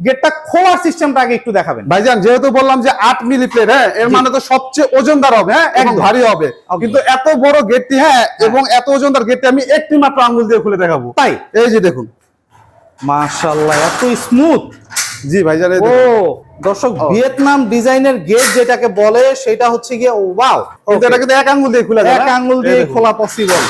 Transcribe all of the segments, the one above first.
গেটটা খোলার সিস্টেমটা আগে একটু দেখাবেন। ভাইজান যেহেতু বললাম যে আট মিলি প্লেট হ্যাঁ এর। মানে তো সবচেয়ে ওজনদার হবে হ্যাঁ একদম। ভারী হবে। কিন্তু এত বড় গেটটি হ্যাঁ এবং এত ওজনদার গেটটি আমি একটি মাত্র আঙ্গুল দিয়ে খুলে দেখাবো। তাই? এই যে দেখুন। মাশাআল্লাহ এত স্মুথ জি ভাইজান ও দর্শক ভিয়েতনাম ডিজাইনের গেট যেটাকে বলে সেটা হচ্ছে গিয়ে ওয়াও কিন্তু এটা কিন্তু এক আঙ্গুল দিয়ে খুলে যাবে এক হ্যাঁ? আঙ্গুল দিয়ে খোলা পসিবল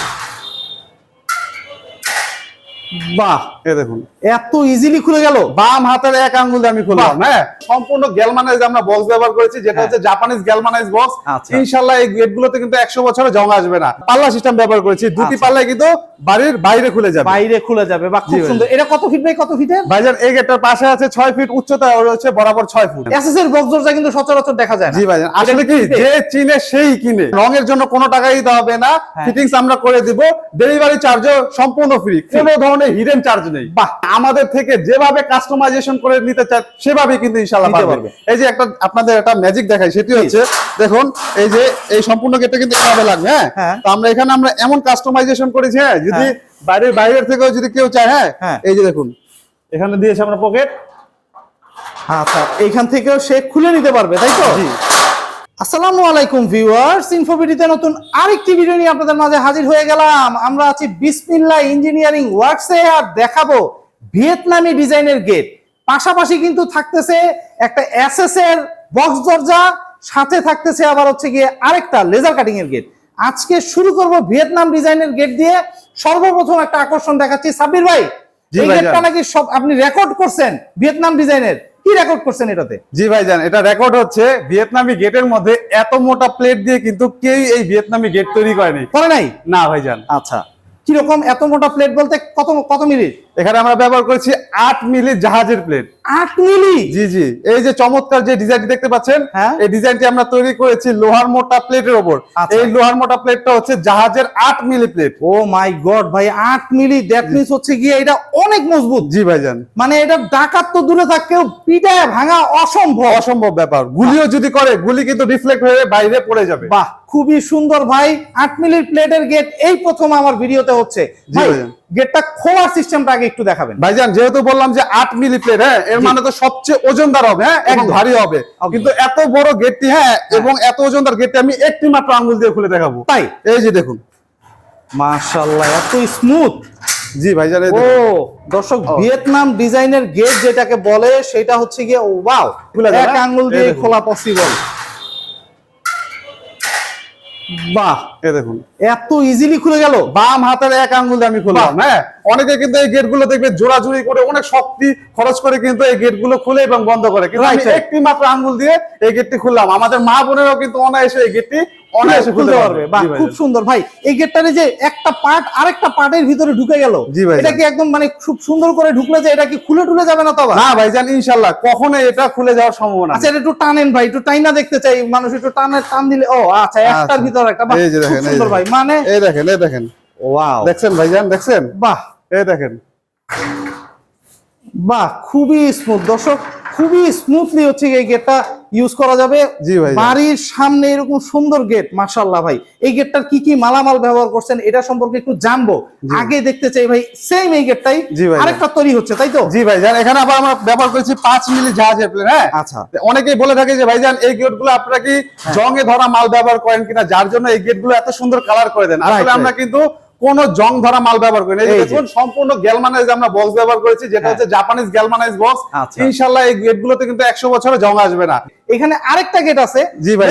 বাহ এই দেখুন। এত ইজিলি খুলে গেল। বাম হাতের এক আঙ্গুল আমি খুললাম হ্যাঁ? সম্পূর্ণ গ্যালমানাইজ আমরা বক্স ব্যবহার করেছি যেটা হ্যাঁ। হচ্ছে জাপানিজ গ্যালমানাইজ বক্স আচ্ছা। ইনশাআল্লাহ এই কিন্তু একশো বছরে জং আসবে না। পাল্লা সিস্টেম ব্যবহার করেছি। দুটি আচ্ছা। কিন্তু বাড়ির বাইরে খুলে যাবে। বাইরে খুলে যাবে বা খুব সুন্দর। এটা কত ফিট বাই কত ফিটের ভাইজান এই গেটটার পাশে আছে ছয় ফিট উচ্চতা আর হচ্ছে বরাবর ছয় ফুট এর বক্স দরজা কিন্তু সচরাচর দেখা যায় না। জি ভাইজান আসলে কি যে চিনে সেই কিনে। রঙের জন্য কোনো টাকা দিতে হবে না। হ্যাঁ। ফিটিংস আমরা করে দিব। ডেলিভারি চার্জও সম্পূর্ণ ফ্রি কোনো ধরনের হিডেন চার্জ নেই বাহ। আমাদের থেকে যেভাবে কাস্টমাইজেশন করে নিতে চান সেভাবে কিন্তু ইনশাআল্লাহ পারবে। এই যে একটা আপনাদের একটা ম্যাজিক দেখাই সেটি হচ্ছে দেখুন এই যে এই সম্পূর্ণ গেটটা কিন্তু এভাবে লাগবে হ্যাঁ হ্যাঁ। তো আমরা এখানে আমরা এমন কাস্টমাইজেশন করেছি হ্যাঁ যদি হ্যাঁ। বাইরের বাইরের থেকেও যদি কেউ চায় হ্যাঁ হ্যাঁ। এই যে দেখুন এখানে দিয়েছে আমরা পকেট আচ্ছা এইখান থেকেও সে খুলে নিতে পারবে তাই তো জি আসসালামু আলাইকুম ভিউয়ার্স ইনফোভিডিতে নতুন আরেকটি ভিডিও নিয়ে আপনাদের মাঝে হাজির হয়ে গেলাম। আমরা আছি বিসমিল্লাহ ইঞ্জিনিয়ারিং ওয়ার্কসে আর দেখাবো ভিয়েতনামি ডিজাইনের গেট। পাশাপাশি কিন্তু থাকতেছে একটা এসএস এর বক্স দরজা সাথে থাকতেছে আবার হচ্ছে গিয়ে আরেকটা লেজার কাটিং এর গেট। আজকে শুরু করব ভিয়েতনাম ডিজাইনের গেট দিয়ে। সর্বপ্রথম একটা আকর্ষণ দেখাচ্ছি। সাব্বির ভাই এই গেটটা নাকি সব আপনি রেকর্ড করছেন ভিয়েতনাম ডিজাইনের? কি রেকর্ড করছেন এটাতে? জি ভাই জান এটা রেকর্ড হচ্ছে ভিয়েতনামি গেটের মধ্যে এত মোটা প্লেট দিয়ে কিন্তু কেউ এই ভিয়েতনামি গেট তৈরি করেনি। করে নাই? না ভাই জান আচ্ছা কীরকম এত মোটা প্লেট বলতে কত কত মিলি? এখানে আমরা ব্যবহার করেছি আট মিলি জাহাজের প্লেট আট মিলি। জি জি। এই যে চমৎকার যে ডিজাইনটি দেখতে পাচ্ছেন হ্যাঁ। এই ডিজাইনটি আমরা তৈরি করেছি লোহার মোটা প্লেটের ওপর। আচ্ছা। এই লোহার মোটা প্লেটটা হচ্ছে জাহাজের আট মিলি প্লেট। ও মাই গড ভাই আট মিলি দ্যাট হচ্ছে গিয়ে এটা অনেক মজবুত। জি ভাইজান। মানে এটা ডাকাত তো দূরে পিটায় ভাঙা অসম্ভব। অসম্ভব ব্যাপার। গুলিও যদি করে গুলি কিন্তু রিফ্লেক্ট হয়ে বাইরে পড়ে যাবে। বাহ খুবই সুন্দর ভাই। আট মিলির প্লেটের গেট এই প্রথম আমার ভিডিওতে হচ্ছে। গেটটা খোলার সিস্টেমটা আগে একটু দেখাবেন। ভাইজান যেহেতু বললাম যে আট মিলি প্লেট হ্যাঁ এর মানে তো সবচেয়ে ওজনদার হবে হ্যাঁ? এক ভারী হবে। কিন্তু এত বড় গেটটি হ্যাঁ এবং এত ওজনদার গেটটি আমি একটি মাত্র আঙ্গুল দিয়ে খুলে দেখাবো। তাই? এই যে দেখুন। মাশাআল্লাহ এত স্মুথ জি ভাই জানেন ও দর্শক ভিয়েতনাম ডিজাইনের গেট যেটাকে বলে সেটা হচ্ছে গিয়ে ওয়াও এক হ্যাঁ? আঙ্গুল দিয়ে খোলা পসিবল বাহ। এ দেখুন। এত ইজিলি খুলে গেল? বাম হাতের এক আঙ্গুল দিয়ে আমি খুললাম হ্যাঁ? অনেকে কিন্তু এই গেটগুলো দেখবে জোড়াজুড়ি করে অনেক শক্তি খরচ করে কিন্তু এই গেটগুলো খুলে এবং বন্ধ করে। কিন্তু আমি. একটি মাত্র আঙ্গুল দিয়ে এই গেটটি খুললাম। আমাদের মা বোনেরাও কিন্তু অনায়াসে এই গেটটি অনায়াসে খুলতে পারবে। বাহ জি খুব সুন্দর। ভাই এই গেটটারে যে একটা পার্ট আরেকটা পার্টের ভিতরে ঢুকে গেল এটা কি একদম মানে খুব সুন্দর করে ঢুকলে যে এটা কি খুলে টুলে যাবে না তো আবার? না ভাইজান ইনশাল্লাহ। কখনো এটা খুলে যাওয়ার সম্ভাবনা আচ্ছা এটা একটু টানেন ভাই একটু টাইনা দেখতে চাই। মানুষ একটু টানে টান দিলে ও আচ্ছা একটার আচ্ছা। ভিতরে একটা। এই যে দেখেন, সুন্দর ভাই। মানে এই দেখেন এই দেখেন। ওয়াও। দেখছেন ভাইজান? দেখছেন? বাহ। এই দেখেন। বাহ খুবই স্মুথ দর্শক খুবই স্মুথলি হচ্ছে এই গেটটা ইউজ করা যাবে। জি ভাই বাড়ির সামনে এরকম সুন্দর গেট মাশাল্লাহ ভাই। এই গেটটার কি কি মালামাল ব্যবহার করছেন এটা সম্পর্কে একটু জানব। আগে দেখতে চাই ভাই সেম এই গেটটাই ভাই। আরেকটা তৈরি হচ্ছে তাই তো? জি ভাইজান এখানে আবার আমরা ব্যবহার করেছি পাঁচ মিলি জাহাজ হ্যাঁ? আচ্ছা। অনেকেই বলে থাকে যে ভাইজান এই গেটগুলো আপনারা কি হ্যাঁ। জঙ্গে ধরা মাল ব্যবহার করেন কিনা? যার জন্য এই গেটগুলো এত সুন্দর কালার করে দেন। আসলে আমরা কিন্তু কোন জং ধরা মাল ব্যবহার করি। দেখুন সম্পূর্ণ গ্যালমানাইজ আমরা বক্স ব্যবহার করেছি যেটা হ্যাঁ। হচ্ছে জাপানিজ গ্যালমানাইজ বক্স ইনশাল্লাহ ইনশাআল্লাহ এই গেট গুলোতে কিন্তু একশো বছরে জং আসবে না। এখানে আরেকটা গেট আছে জি ভাই?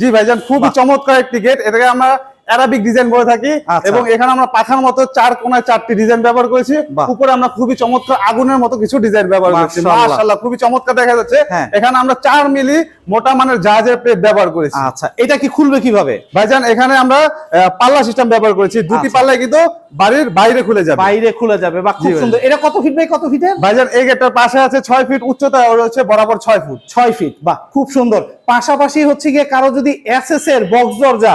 জি ভাইজান খুবই চমৎকার একটি গেট এটাকে আমরা অ্যারাবিক ডিজাইন করে থাকি আচ্ছা। এবং এখানে আমরা পাখার মতো চার কোনায় চারটি ডিজাইন ব্যবহার করেছি। উপরে আমরা খুবই চমৎকার আগুনের মতো কিছু ডিজাইন ব্যবহার করেছি। মাশাআল্লাহ। খুবই চমৎকার দেখা যাচ্ছে। হ্যাঁ। এখানে আমরা চার মিলি মোটা মানের জাহাজের প্লেট ব্যবহার করেছি। আচ্ছা এটা কি খুলবে কীভাবে? ভাইজান এখানে আমরা পাল্লা সিস্টেম ব্যবহার করেছি। দুটি পাল্লা পাল্লায় কিন্তু বাড়ির বাইরে খুলে যাবে। বাইরে খুলে যাবে বা খুব সুন্দর। এটা কত ফিট বাই কত ফিটের বাজার এই গেটটার পাশে আছে ছয় ফিট উচ্চতা আর হচ্ছে বরাবর ছয় ফুট ছয় ফিট বাহ খুব সুন্দর। পাশাপাশি হচ্ছে গিয়ে কারও যদি এসএস এর বক্স দরজা।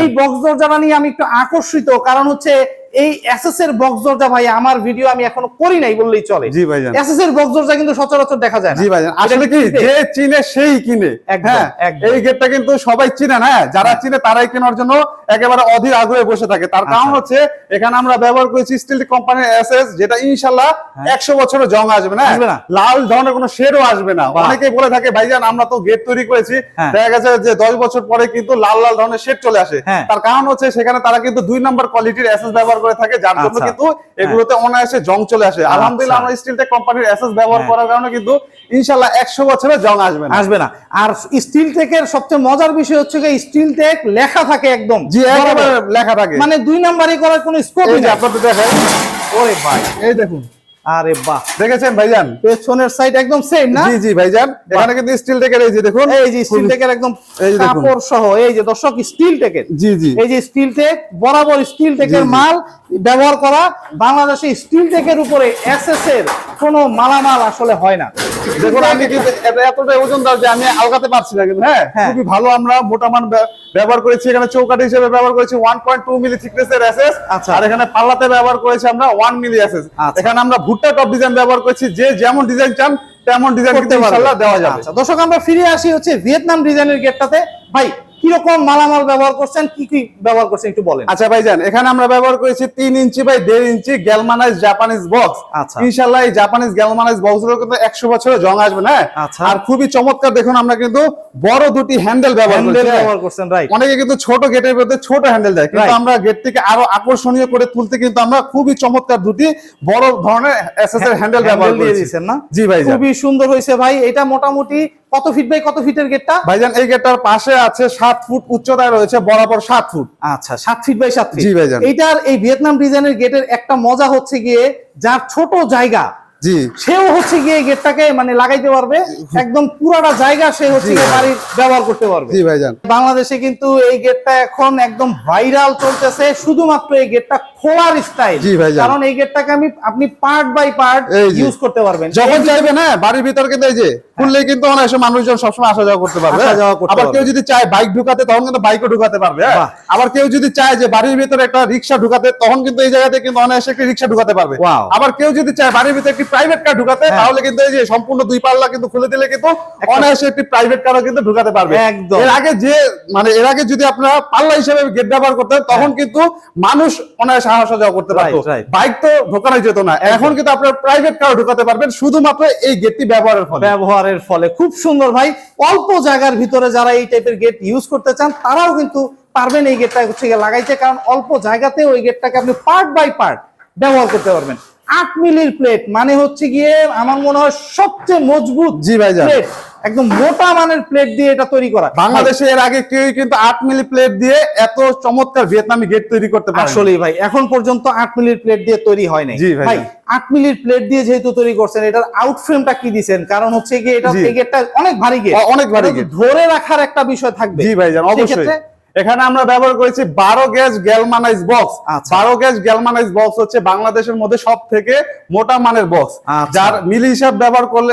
এই বক্স দরজাটা নিয়ে আমি একটু আকর্ষিত কারণ হচ্ছে এই এসএস এর বক্স দরজা ভাই আমার ভিডিও আমি এখনও করি নাই বললেই চলে। জি ভাইজান। এসএস এর বক্স দরজা কিন্তু সচরাচর দেখা যায় না। জি ভাইজান। আসলে কি যে চিনে সেই কিনে। হ্যাঁ এই গেটটা কিন্তু সবাই চিনে না হ্যাঁ? যারা চিনে তারাই কেনার জন্য একেবারে অধীর আগ্রহে বসে থাকে। তার কারণ আচ্ছা। হচ্ছে এখানে আমরা ব্যবহার করেছি স্টিল কোম্পানির এসএস যেটা ইনশাল্লাহ একশো বছরের জং আসবে না? হ্যাঁ। আসবে না। লাল ধরনের কোনো শেডও আসবে না। অনেকেই বলে থাকে ভাইজান আমরা তো গেট তৈরি করেছি। হ্যাঁ। দেখা গেছে যে দশ বছর পরে কিন্তু লাল লাল ধরনের শেড চলে আসে। হ্যাঁ। তার কারণ হচ্ছে সেখানে তারা কিন্তু দুই নম্বর কোয়ালিটির এসএস ব্যবহার করে থাকে যার জন্য আচ্ছা। কিন্তু এগুলোতে অনায়াসে জং চলে আসে। আলহামদুলিল্লাহ আমরা স্টিলটেক কোম্পানির অ্যাসেস ব্যবহার হ্যাঁ। করার কারণে কিন্তু ইনশাল্লাহ একশো বছরে জং আসবে না। আসবে না। আর স্টিল টেকের সবচেয়ে মজার বিষয় হচ্ছে যে স্টিল টেক লেখা থাকে একদম জি একেবারে লেখা থাকে। মানে দুই নাম্বারই করার কোনো স্কোপ নেই। আপনাদের দেখেন ওরে ভাই। এই দেখুন। আরে বাহ। দেখেছেন ভাইজান? পেছনের সাইড একদম সেম না? জি জি ভাইজান। এখানে কিন্তু স্টিল টেকের এই যে দেখুন এই যে স্টিল টেকের একদম। কাপড় সহ এই যে দর্শক স্টিল টেকের জি জি। এই যে স্টিল টেক বরাবর স্টিল টেকের। মাল ব্যবহার করা বাংলাদেশে স্টিল টেকের উপরে এসএস এর কোনো মালামাল আসলে হয় না দেখুন আমি কিন্তু এটা এতটাই ওজনদার যে আমি আলগাতে পারছি না কিন্তু হ্যাঁ হ্যাঁ। খুবই ভালো আমরা মোটা মান ব্যবহার করেছি এখানে হিসেবে ব্যবহার করেছি ওয়ান পয়েন্ট টু মিলি আচ্ছা। আর এখানে পাল্লাতে ব্যবহার করেছি আমরা ওয়ান মিলি আচ্ছা। এখানে আমরা ভুট্টা টপ ডিজাইন ব্যবহার করেছি যে যেমন ডিজাইন চান তেমন ডিজাইন কিন্তু। ইনশাআল্লাহ দেওয়া যাবে আচ্ছা দর্শক আমরা ফিরে আসি হচ্ছে ভিয়েতনাম ডিজাইনের গেটটাতে ভাই কীরকম মালামাল ব্যবহার করছেন কি কি ব্যবহার করছেন একটু বলেন। আচ্ছা ভাইজান এখানে আমরা ব্যবহার করেছি তিন ইঞ্চি বাই দেড় ইঞ্চি গ্যালমানাইজ জাপানিজ বক্স আচ্ছা। ইনশাল্লাহ এই জাপানিজ গ্যালমানাইজ বক্সগুলো কিন্তু একশো বছরের জং আসবে না আচ্ছা। আর খুবই চমৎকার দেখুন আমরা কিন্তু বড় দুটি হ্যান্ডেল ব্যবহার হ্যান্ডেল হ্যাঁ। ব্যবহার করছেন রাইট অনেকে কিন্তু ছোট গেটের মধ্যে ছোট হ্যান্ডেল দেয় কিন্তু আমরা গেট থেকে আরও আকর্ষণীয় করে তুলতে কিন্তু আমরা খুবই চমৎকার দুটি বড় ধরনের এসএস এর হ্যান্ডেল ব্যবহার করেছি। দিয়েছেন না? জি ভাই খুবই সুন্দর হয়েছে ভাই এটা মোটামুটি কত ফিট বাই কত ফিটের গেটটা ভাইজান এই গেটটার পাশে আছে সাত ফুট উচ্চতায় রয়েছে বরাবর সাত ফুট। আচ্ছা সাত ফিট বাই সাত ফিট জি ভাইজান। এইটার এই ভিয়েতনাম ডিজাইনের গেটের একটা মজা হচ্ছে গিয়ে যার ছোট জায়গা জি। সেও হচ্ছে গিয়ে গেটটাকে মানে লাগাইতে পারবে। একদম পুরাটা জায়গা সে হচ্ছে গিয়ে বাড়ির ব্যবহার করতে পারবে। জি ভাইজান। বাংলাদেশে কিন্তু এই গেটটা এখন একদম ভাইরাল চলতেছে শুধুমাত্র এই গেটটা খোলার স্টাইল জি ভাইজান। কারণ এই গেটটাকে আমি আপনি পার্ট বাই পার্ট ইউজ করতে পারবেন। যখন চাইবেন হ্যাঁ বাড়ির ভিতর কিন্তু এই যে খুললেই কিন্তু অনায়াসে মানুষজন সবসময় আসা যাওয়া করতে পারবে। আবার কেউ যদি চায় বাইক ঢুকাতে তখন কিন্তু বাইকও ঢুকাতে পারবে হ্যাঁ? আবার কেউ যদি চায় যে বাড়ির ভিতরে একটা রিক্সা ঢুকাতে তখন কিন্তু এই জায়গাতে কিন্তু অনায়াসে একটি রিক্সা ঢুকাতে পারবে। আবার কেউ যদি চায় বাড়ির ভিতরে একটি প্রাইভেট কার ঢুকাতে হ্যাঁ। তাহলে কিন্তু এই যে সম্পূর্ণ দুই পাল্লা কিন্তু খুলে দিলে কিন্তু অনায়াসে একটি প্রাইভেট কারও কিন্তু ঢুকাতে পারবে। একদম। এর আগে যে মানে এর আগে যদি আপনারা পাল্লা হিসেবে গেট ব্যবহার করতেন তখন কিন্তু মানুষ অনায়াসে আসা যাওয়া করতে পারতো. বাইক তো ঢোকানোই যেত না। এখন কিন্তু আপনার প্রাইভেট কার ঢুকাতে পারবেন শুধুমাত্র এই গেটটি ব্যবহারের ফলে। ব্যবহারের ফলে। খুব সুন্দর ভাই। অল্প জায়গার ভিতরে যারা এই টাইপের গেট ইউজ করতে চান তারাও কিন্তু পারবেন এই গেটটা হচ্ছে লাগাইতে। কারণ অল্প জায়গাতে ওই গেটটাকে আপনি পার্ট বাই পার্ট ব্যবহার করতে পারবেন। আট মিলির প্লেট মানে হচ্ছে গিয়ে আমার মনে হয় সবচেয়ে মজবুত জি ভাইজান। প্লেট একদম মোটা মানের প্লেট দিয়ে এটা তৈরি করা। বাংলাদেশে এর আগে কেউ কিন্তু আট মিলি প্লেট দিয়ে এত চমৎকার ভিয়েতনামি গেট তৈরি করতে পারে আসলেই ভাই এখন পর্যন্ত আট মিলির প্লেট দিয়ে তৈরি হয় নাই। ভাই। ভাই আট মিলির প্লেট দিয়ে যেহেতু তৈরি করছেন এটার আউটফ্রেমটা কি দিছেন? কারণ হচ্ছে গিয়ে এটা গেটটা অনেক ভারী গেট অনেক ভারী। ধরে রাখার একটা বিষয় থাকবে। জি ভাইজান অবশ্যই। এখানে আমরা ব্যবহার করেছি বারো গ্যাস গ্যালমানাইজ বক্স। আচ্ছা। বারো গ্যাস গ্যালমানাইজ বক্স হচ্ছে বাংলাদেশের মধ্যে সব থেকে মোটা মানের বক্স। আচ্ছা। যার মিলি হিসাব ব্যবহার করলে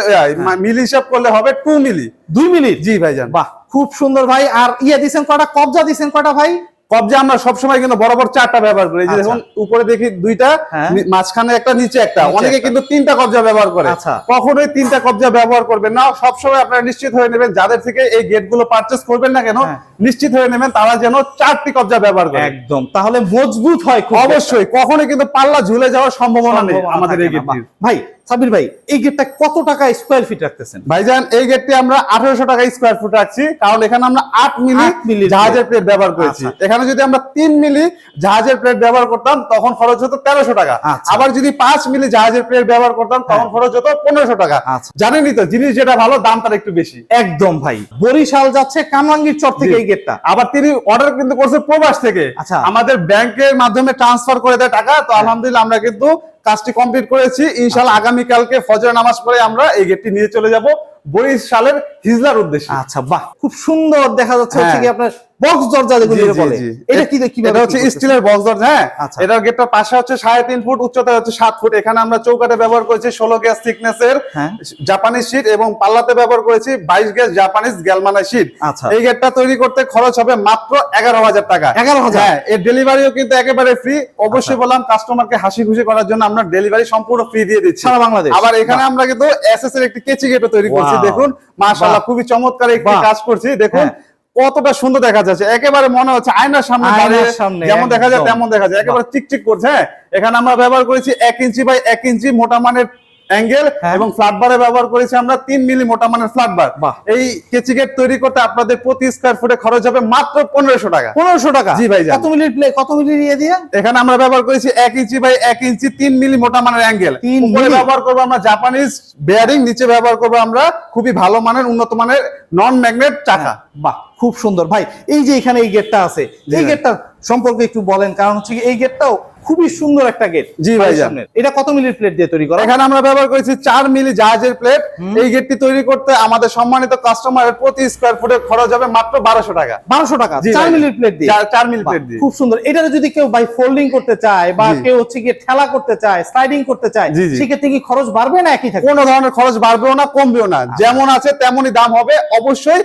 মিলি হিসাব করলে হবে টু মিলি। দুই মিনিট? জি ভাইজান। বাহ খুব সুন্দর ভাই। আর ইয়ে দিছেন কটা কবজা দিছেন কটা ভাই? কবজা আমরা সবসময় কিন্তু বরাবর চারটা ব্যবহার করি। এই যে আচ্ছা। দেখুন উপরে দেখি দুইটা হ্যাঁ। মাঝখানে একটা নিচে একটা। অনেকে কিন্তু তিনটা কবজা ব্যবহার করে। আচ্ছা। কখনোই তিনটা কবজা ব্যবহার করবেন না। সবসময় আপনারা নিশ্চিত হয়ে নেবেন যাদের থেকে এই গেটগুলো পারচেস করবেন না কেন হ্যাঁ। নিশ্চিত হয়ে নেবেন তারা যেন চারটি কবজা ব্যবহার করে। একদম। তাহলে মজবুত হয় অবশ্যই কখনোই কিন্তু পাল্লা ঝুলে যাওয়ার সম্ভাবনা নেই আমাদের এই না। ভাই সাবির ভাই এই গেটটা কত টাকা স্কোয়ার ফিট রাখতেছেন? ভাইজান এই গেটটি আমরা আঠারোশো টাকা স্কোয়ার ফুট রাখছি কারণ এখানে আমরা আট মিলি মিলির জাহাজের প্লেট ব্যবহার করেছি। আচ্ছা। এখানে যদি আমরা তিন মিলি জাহাজের প্লেট ব্যবহার করতাম তখন খরচ হতো তেরোশো টাকা। আচ্ছা। আবার যদি পাঁচ মিলি জাহাজের প্লেট ব্যবহার করতাম তখন হ্যাঁ। খরচ হতো পনেরোশো টাকা। আচ্ছা। জানেনই তো জিনিস যেটা ভালো দাম তার একটু বেশি। একদম ভাই। বরিশাল যাচ্ছে কামরাঙ্গীর চর থেকে গেটটা আবার তিনি অর্ডার কিন্তু করছে প্রবাস থেকে। আচ্ছা। আমাদের ব্যাংকের মাধ্যমে ট্রান্সফার করে দেয় টাকা। তো আলহামদুলিল্লাহ আমরা কিন্তু কাজটি কমপ্লিট করেছি। ইনশাআল্লাহ আগামী কালকে ফজর নামাজ পরে আমরা এই গেটটি নিয়ে চলে যাব। বরিশালের হিজলার উদ্দেশ্যে। আচ্ছা বাহ। খুব সুন্দর দেখা যাচ্ছে হচ্ছে হ্যাঁ। কি আপনার বক্স দরজা যেগুলো বলে। এটা কি কি এটা হচ্ছে স্টিলের বক্স দরজা হ্যাঁ? আচ্ছা। এটার গেটটার পাশে হচ্ছে সাড়ে তিন ফুট উচ্চতা হচ্ছে ফুট। এখানে আমরা চৌকাটে ব্যবহার করেছি ষোলো গ্যাস থিকনেসের হ্যাঁ। জাপানিজ শীট এবং পাল্লাতে ব্যবহার করেছি বাইশ গ্যাস জাপানিজ গ্যালমানা শীট আচ্ছা। এই গেটটা তৈরি করতে খরচ হবে মাত্র এগারো হাজার টাকা। 11,000 হ্যাঁ এর ডেলিভারিও কিন্তু একেবারে ফ্রি অবশ্যই বললাম কাস্টমারকে হাসি খুশি করার জন্য আমরা ডেলিভারি সম্পূর্ণ ফ্রি দিয়ে দিচ্ছি। সারা বাংলাদেশ। আবার এখানে আমরা কিন্তু এসএস এর একটি কেচি গেটও তৈরি করছি। দেখুন মাশাআল্লাহ। খুবই চমৎকার একটি কাজ করছি। দেখুন হ্যাঁ। কতটা সুন্দর দেখা যাচ্ছে। একেবারে মনে হচ্ছে আয়নার সামনে দাঁড়িয়ে সামনে, যেমন দেখা যায় তেমন দেখা যায়। একেবারে টিকটিক করছে হ্যাঁ। এখানে আমরা ব্যবহার করেছি এক ইঞ্চি বাই এক ইঞ্চি মোটা মানের অ্যাঙ্গেল হ্যাঁ। এবং ফ্ল্যাট বারে ব্যবহার করেছি আমরা তিন মিলি মোটা মানের ফ্ল্যাট বার। এই কেচি গেট তৈরি করতে আপনাদের প্রতি স্কোয়ার ফুটে খরচ হবে মাত্র পনেরোশো টাকা। পনেরোশো টাকা? জি ভাইজান। কত প্লে কত মিনিট ইয়ে দিয়ে? এখানে আমরা ব্যবহার করেছি এক ইঞ্চি বাই এক ইঞ্চি তিন মিলি মোটা মানের অ্যাঙ্গেল। উপরে ব্যবহার করব আমরা জাপানিজ বেয়ারিং নিচে ব্যবহার করব আমরা খুবই ভালো মানের উন্নত মানের নন ম্যাগনেট চাকা বাহ খুব সুন্দর। ভাই এই যে এখানে এই গেটটা আছে এই গেটটা সম্পর্কে একটু বলেন কারণ হচ্ছে এই গেটটাও খুবই সুন্দর একটা গেট জি ভাইজান। এটা কত মিলির প্লেট দিয়ে তৈরি করা? এখানে আমরা ব্যবহার করেছি চার মিলি জাহাজের প্লেট এই গেটটি তৈরি করতে আমাদের সম্মানিত কাস্টমারের প্রতি স্কোয়ার ফুটের খরচ হবে মাত্র বারোশো টাকা। বারোশো টাকা? চার মিলির প্লেট দিয়ে? চার- মিলি প্লেট দিয়ে। খুব সুন্দর। এটা যদি কেউ বাই ফোল্ডিং করতে চায় বা কেউ হচ্ছে গিয়ে ঠেলা করতে চায় স্লাইডিং করতে চায়। সেক্ষেত্রে কি খরচ বাড়বে না একই থাকবে? কোনো ধরনের খরচ বাড়বেও না কমবেও না। যেমন আছে তেমনই দাম হবে। অবশ্যই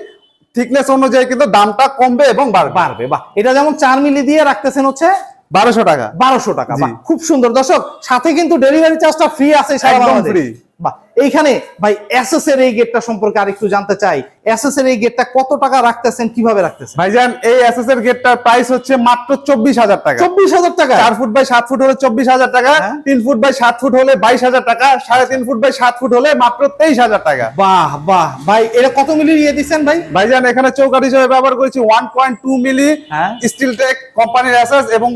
থিকনেস অনুযায়ী কিন্তু দামটা কমবে এবং বাড়বে। বাড়বে। বাহ এটা যেমন চার মিলি দিয়ে রাখতেছেন হচ্ছে বারোশো টাকা। বারোশো টাকা খুব সুন্দর। দর্শক সাথে কিন্তু ডেলিভারি চার্জটা ফ্রি আছে সারা বাংলাদেশ। ফ্রি বাহ এইখানে ভাই এসএস এর এই গেটটা সম্পর্কে আরেকটু জানতে চাই। এসএস এর এই গেটটা কত টাকা রাখতেছেন কীভাবে রাখতেছেন? ভাইজান এই এসএস এর গেটটার প্রাইস হচ্ছে মাত্র চব্বিশ হাজার টাকা। চব্বিশ হাজার টাকা? চার ফুট বাই সাত ফুট হলে চব্বিশ হাজার টাকা হ্যাঁ। তিন ফুট বাই সাত ফুট হলে বাইশ হাজার টাকা সাড়ে তিন ফুট বাই সাত ফুট হলে মাত্র তেইশ হাজার টাকা। বাহ বাহ। ভাই এটা কত মিলি ইয়ে দিচ্ছেন ভাই? ভাইজান এখানে চৌকাঠ হিসেবে ব্যবহার করেছি one point two milli. Steel tech কোম্পানির এসএস এবং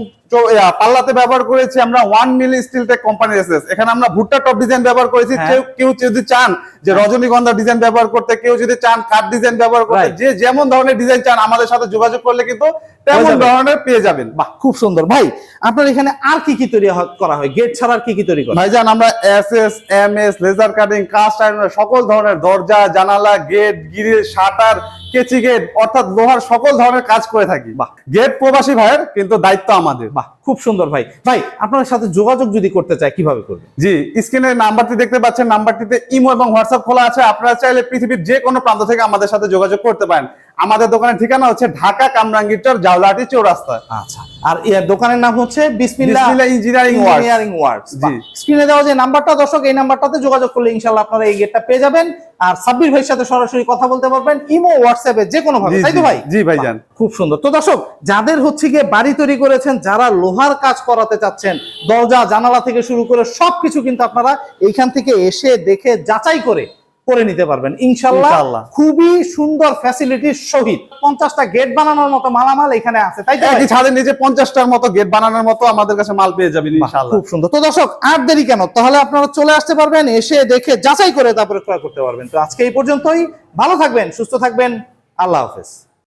পাল্লাতে ব্যবহার করেছি আমরা ওয়ান মিলি স্টিল টেক কোম্পানির এসএস এখানে আমরা ভুট্টা টপ ডিজাইন ব্যবহার করেছি হ্যাঁ। কেউ কেউ যদি চান যে রজনীগন্ধা ডিজাইন ব্যবহার করতে কেউ যদি চান কাঠ ডিজাইন ব্যবহার করতে. যে যেমন ধরনের ডিজাইন চান আমাদের সাথে যোগাযোগ করলে কিন্তু তেমন ধরনের পেয়ে যাবেন। বাহ খুব সুন্দর। ভাই আপনার এখানে আর কি কি তৈরি করা হয়? গেট ছাড়া আর কি কি তৈরি করা? ভাইজান আমরা S S M S laser cutting cast iron সকল ধরনের দরজা জানালা গেট গিরিল শাটার কেচি গেট অর্থাৎ লোহার সকল ধরনের কাজ করে থাকি। বাহ। গেট প্রবাসী ভাইয়ের কিন্তু দায়িত্ব আমাদের। বাহ খুব সুন্দর ভাই। ভাই আপনার সাথে যোগাযোগ যদি করতে চায় কীভাবে করবে? জি স্ক্রিনে নাম্বারটি দেখতে পাচ্ছেন। নাম্বারটিতে ইমো এবং হোয়াটসঅ্যাপ খোলা আছে। আপনারা চাইলে পৃথিবীর যে কোনো প্রান্ত থেকে আমাদের সাথে যোগাযোগ করতে পারেন। আমাদের দোকানের ঠিকানা হচ্ছে ঢাকা কামরাঙ্গীরচর জাওলাটি চৌরাস্তা। আচ্ছা আর দোকানের নাম হচ্ছে বিসমিল্লাহ ইঞ্জিনিয়ারিং ইঞ্জিনিয়ারিং ওয়ার্কস জি। স্ক্রিনে দেওয়া যে নাম্বারটা দর্শক এই নাম্বারটাতে যোগাযোগ করলে ইনশাআল্লাহ আপনারা এই গেটটা পেয়ে যাবেন। আর সাব্বির ভাইয়ের সাথে সরাসরি কথা বলতে পারবেন ইমো হোয়াটসঅ্যাপে যে কোনো ভাবে তাই তো ভাই? জি ভাইজান। বাহ, খুব সুন্দর। তো দর্শক যাদের হচ্ছে গিয়ে বাড়ি তৈরি করেছেন যারা লোহার কাজ করাতে চাচ্ছেন দরজা জানালা থেকে শুরু করে সবকিছু কিন্তু আপনারা এইখান থেকে এসে দেখে যাচাই করে করে নিতে পারবেন। ইনশাল্লাহ খুবই সুন্দর ফ্যাসিলিটির সহিত। পঞ্চাশটা গেট বানানোর মতো মালামাল এখানে আছে তাই তো? একই ছাদের নিচে পঞ্চাশটার মতো গেট বানানোর মতো আমাদের কাছে মাল পেয়ে যাবেন খুব সুন্দর। তো দর্শক আর দেরি কেন? তাহলে আপনারা চলে আসতে পারবেন এসে দেখে যাচাই করে তারপরে ক্রয় করতে পারবেন। তো আজকে এই পর্যন্তই। ভালো থাকবেন সুস্থ থাকবেন। আল্লাহ হাফেজ।